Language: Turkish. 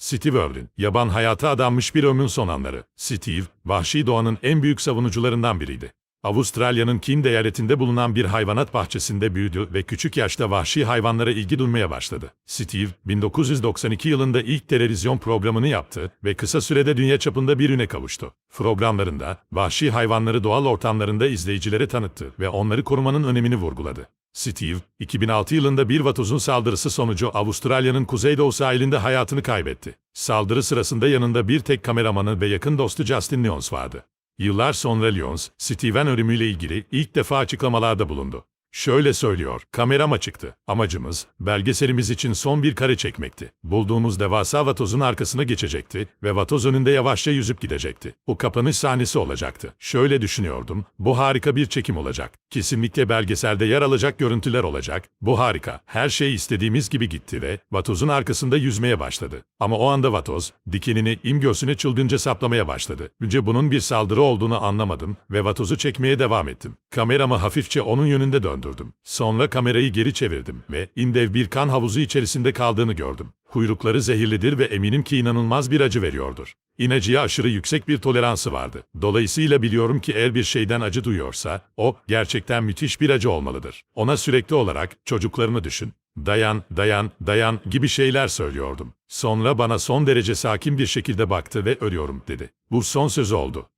Steve Irwin, yaban hayata adanmış bir ömrün son anları. Steve, vahşi doğanın en büyük savunucularından biriydi. Avustralya'nın Keene eyaletinde bulunan bir hayvanat bahçesinde büyüdü ve küçük yaşta vahşi hayvanlara ilgi duymaya başladı. Steve, 1992 yılında ilk televizyon programını yaptı ve kısa sürede dünya çapında bir üne kavuştu. Programlarında, vahşi hayvanları doğal ortamlarında izleyicilere tanıttı ve onları korumanın önemini vurguladı. Steve, 2006 yılında bir vatozun saldırısı sonucu Avustralya'nın kuzeydoğu sahilinde hayatını kaybetti. Saldırı sırasında yanında bir tek kameramanı ve yakın dostu Justin Lyons vardı. Yıllar sonra Lyons, Steven ölümüyle ilgili ilk defa açıklamalarda bulundu. Şöyle söylüyor, kameram açıktı. Amacımız, belgeselimiz için son bir kare çekmekti. Bulduğumuz devasa vatozun arkasına geçecekti ve vatoz önünde yavaşça yüzüp gidecekti. Bu kapanış sahnesi olacaktı. Şöyle düşünüyordum, bu harika bir çekim olacak. Kesinlikle belgeselde yer alacak görüntüler olacak. Bu harika. Her şey istediğimiz gibi gitti ve vatozun arkasında yüzmeye başladı. Ama o anda vatoz, dikenini im göğsüne çılgınca saplamaya başladı. Önce bunun bir saldırı olduğunu anlamadım ve vatozu çekmeye devam ettim. Kameramı hafifçe onun yönünde döndürdüm. Sonra kamerayı geri çevirdim ve indev bir kan havuzu içerisinde kaldığını gördüm. Kuyrukları zehirlidir ve eminim ki inanılmaz bir acı veriyordur. İnacıya aşırı yüksek bir toleransı vardı. Dolayısıyla biliyorum ki eğer bir şeyden acı duyuyorsa, o gerçekten müthiş bir acı olmalıdır. Ona sürekli olarak çocuklarını düşün, dayan, dayan, dayan gibi şeyler söylüyordum. Sonra bana son derece sakin bir şekilde baktı ve ölüyorum dedi. Bu son sözü oldu.